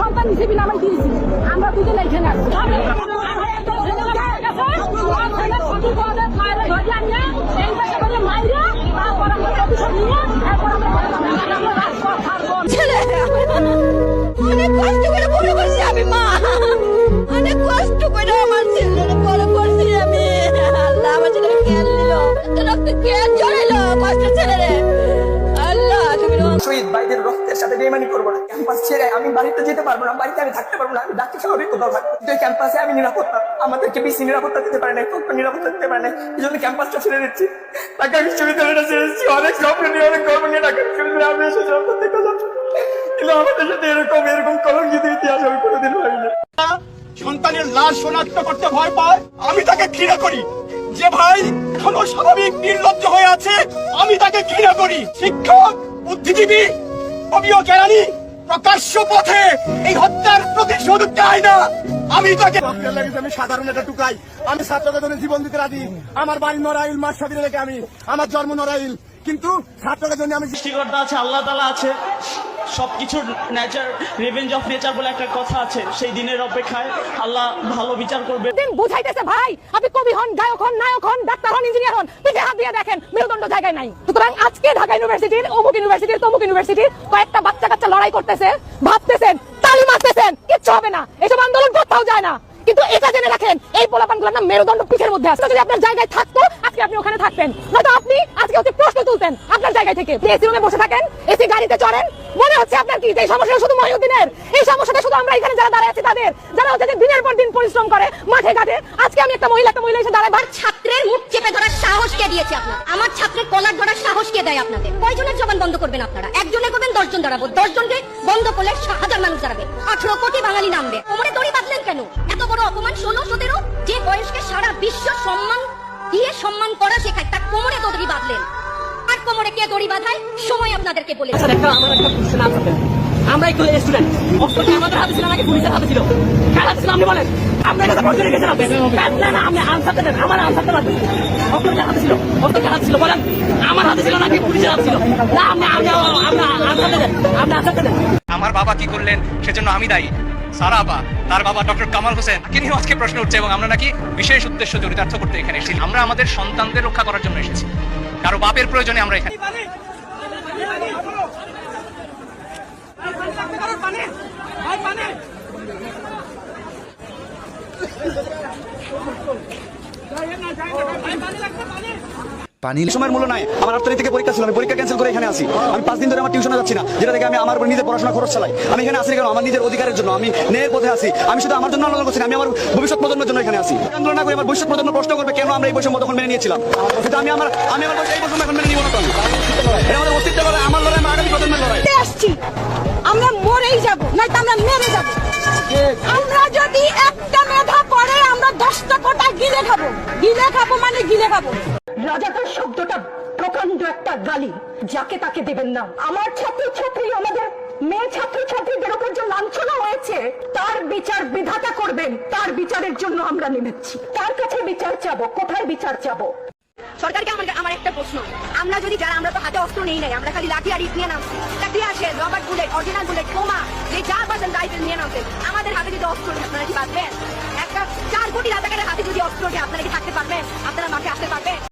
সন্তান হিসেবে নামাই দিয়েছি। আমরা দুজনে এখানে আছি। ছেলে অনেক কষ্ট করে বড় করছি আমি, মা। অনেক কষ্ট করে আমার ছেলের বড় করছি আমি। আল্লাহ আমার ছেলে কেন নিল। রক্ত কেন জড়াইলো কষ্ট ছেলে শহীদ রক্তের সাথে বেমানি করব না। ক্যাম্পাস ছেড়ে আমি বাড়িতে যেতে পারব না, বাড়িতে আমি থাকতে পারব না। আমি ডাক্তার থাকব ক্যাম্পাসে আমি নিরাপত্তা, আমাদেরকে বেশি নিরাপত্তা দিতে পারে না কোনো নিরাপত্তা দিতে পারে না এই জন্য ক্যাম্পাসটা ছেড়ে দিচ্ছি। ঢাকা বিশ্ববিদ্যালয়টা ছেড়ে দিচ্ছি। অনেক স্বপ্ন নিয়ে, অনেক গর্ব নিয়ে ঢাকা বিশ্ববিদ্যালয়ে আমি এসেছি আপনাদের কিন্তু আমাদের সাথে এরকম এরকম কলঙ্কিত ইতিহাস আমি কোনোদিন সন্তানের লাশ শনাক্ত করতে ভয় পায়, আমি তাকে ঘৃণা করি। যে ভাই এখনও স্বাভাবিক, নির্লজ্জ হয়ে আছে, আমি তাকে ঘৃণা করি। শিক্ষক বুদ্ধিজীবী কেরানি প্রকাশ্য পথে এই হত্যার প্রতিশোধ চাই না। আমি তাকে আমি সাধারণ একটা টুকাই। আমি ছাত্রকে জীবন দিতে রাজি। আমার বাড়ি নড়াইল মাস স্বাধীন রেখে আমি। আমার জন্ম নড়াইল। কিন্তু ছাত্রকে জন্য আমি সৃষ্টিকর্তা আছে আল্লাহ তালা আছে। সবকিছুর নেচার রেভেঞ্জ অফ নেচার বলে একটা কথা আছে। সেই দিনের অপেক্ষায় আল্লাহ ভালো বিচার করবে। দিন বুঝাইতেছে ভাই আপনি কবি হন গায়ক হন নায়ক হন ডাক্তার হন ইঞ্জিনিয়ার হন। হাত দিয়ে দেখেন, মেরুদণ্ড জায়গায় নাই। সুতরাং আজকে ঢাকা ইউনিভার্সিটির, অমুক ইউনিভার্সিটির, তমুক ইউনিভার্সিটির কয়েকটা বাচ্চা কাচ্চা লড়াই করতেছে, ভাবতেছেন, তালি মারতেছেন, কিচ্ছু হবে না। এসব আন্দোলন কোথাও যায় না। কিন্তু এটা জেনে রাখেন, এই পোলাপানগুলোর নাম মেরুদণ্ড পিঠের মধ্যে আছে। যদি আপনার জায়গায় থাকতো, আজকে আপনি ওখানে থাকতেন। নয়তো আপনি আজকে হচ্ছে প্রশ্ন তুলতেন আপনার জায়গায় থেকে। এসি রুমে বসে থাকেন এসি গাড়িতে চড়েন, মনে হচ্ছে আপনার কি এই সমস্যা শুধু মহিউদ্দিনের? এই সমস্যাটা শুধু আমরা এখানে যারা দাঁড়ায় আছি তাদের যারা হচ্ছে দিনের পর দিন পরিশ্রম করে মাঠে ঘাটে আজকে আমি একটা মহিলা একটা মহিলা এসে দাঁড়ায়। আমার ছাত্রের মুখ চেপে ধরার সাহস কে দিয়েছে আপনার? আমার ছাত্রের কলার ধরার সাহস কে দেয় আপনাদের? কয়জনের জবান বন্ধ করবেন আপনারা? একজনে করবেন দশজন দাঁড়াবো। দশজনকে বন্ধ করলে হাজার মানুষ দাঁড়াবে। আঠারো কোটি বাঙালি নামবে। কোমরে দড়ি বাঁধলেন কেন? এত বড় অপমান ষোলো সতেরো? যে বয়সকে সারা বিশ্ব সম্মান দিয়ে সম্মান করা শেখায় তার কোমরে দড়ি বাঁধলেন। আর কোমরে কে দড়ি বাঁধায়? সময় আপনাদেরকে বলে আমার একটা প্রশ্ন আছে। আমরা একটু স্টুডেন্ট অস্ত্রটা আমাদের হাতে ছিল নাকি পুলিশের হাতে ছিল কার হাতে ছিল আপনি বলেন আপনার কাছে প্রশ্ন রেখেছিলাম না না আপনি আনসারটা দেন আমার অস্ত্র হাতে ছিল হাতে ছিল বলেন আমার হাতে ছিল নাকি পুলিশের হাতে ছিল না আপনি আপনি আনসারটা দেন আপনি আনসারটা দেন আমার বাবা কি করলেন সেজন্য আমি দায়ী সারা আপা তার বাবা ডক্টর কামাল হোসেন তাকে নিয়েও আজকে প্রশ্ন উঠছে এবং আমরা নাকি বিশেষ উদ্দেশ্য চরিতার্থ করতে এখানে এসেছি আমরা আমাদের সন্তানদের রক্ষা করার জন্য এসেছি কারও বাপের প্রয়োজনে আমরা এখানে পানি সময়ের মূল্য নাই। আমার আট থেকে পরীক্ষা ছিল আমি পরীক্ষা ক্যান্সেল করে এখানে আসি আমি পাঁচ দিন ধরে আমার টিউশনে যাচ্ছি না। যেটা থেকে আমি আমার নিজের পড়াশোনা খরচ চালাই। আমি এখানে আসি কেন? আমার নিজের অধিকারের জন্য। আমি ন্যায়ের পথে আসি আমি শুধু আমার জন্য আন্দোলন করছি আমি আমার ভবিষ্যৎ প্রজন্মের জন্য এখানে আসি আন্দোলন না করে আমার ভবিষ্যৎ প্রজন্ম প্রশ্ন করবে কেন আমরা এই বৈষম্য তখন মেনে নিয়েছিলাম? কিন্তু আমি আমার আমি আমার এই বৈষম্য এখন মেনে নিব না তো এটা আমার লড়াই। আমার আগামী প্রজন্মের লড়াই। আসছি আমরা মরেই যাব নয়তো আমরা মেরে যাব। আমরা যদি একটা মেধা পড়ে আমরা দশটা কোটা গিলে খাব। গিলে খাব মানে গিলে খাব। রাজাকার শব্দটা প্রকাণ্ড একটা গালি যাকে তাকে দেবেন না। আমার ছাত্র ছাত্রী আমাদের মেয়ে ছাত্র ছাত্রীদের উপর যে লাঞ্ছনা হয়েছে তার বিচার বিধাতা করবেন তার বিচারের জন্য আমরা নেমেছি। তার কাছে বিচার চাবো? কোথায় বিচার চাবো? সরকারকে আমার একটা প্রশ্ন। আমরা যদি যারা, আমরা তো হাতে অস্ত্র নেই নাই, আমরা খালি লাঠি আর ইট নিয়ে নামছি। লাঠি আসে rubber bullet original bullet coma যে চার পার্সেন্ট রাইফেল নিয়ে নামছে আমাদের হাতে যদি অস্ত্র নেই, আপনারা কি পারবেন একটা চার কোটি রাজাকারের হাতে যদি অস্ত্র নেই, আপনারা কি থাকতে পারবেন? আপনারা মাঠে আসতে পারবেন?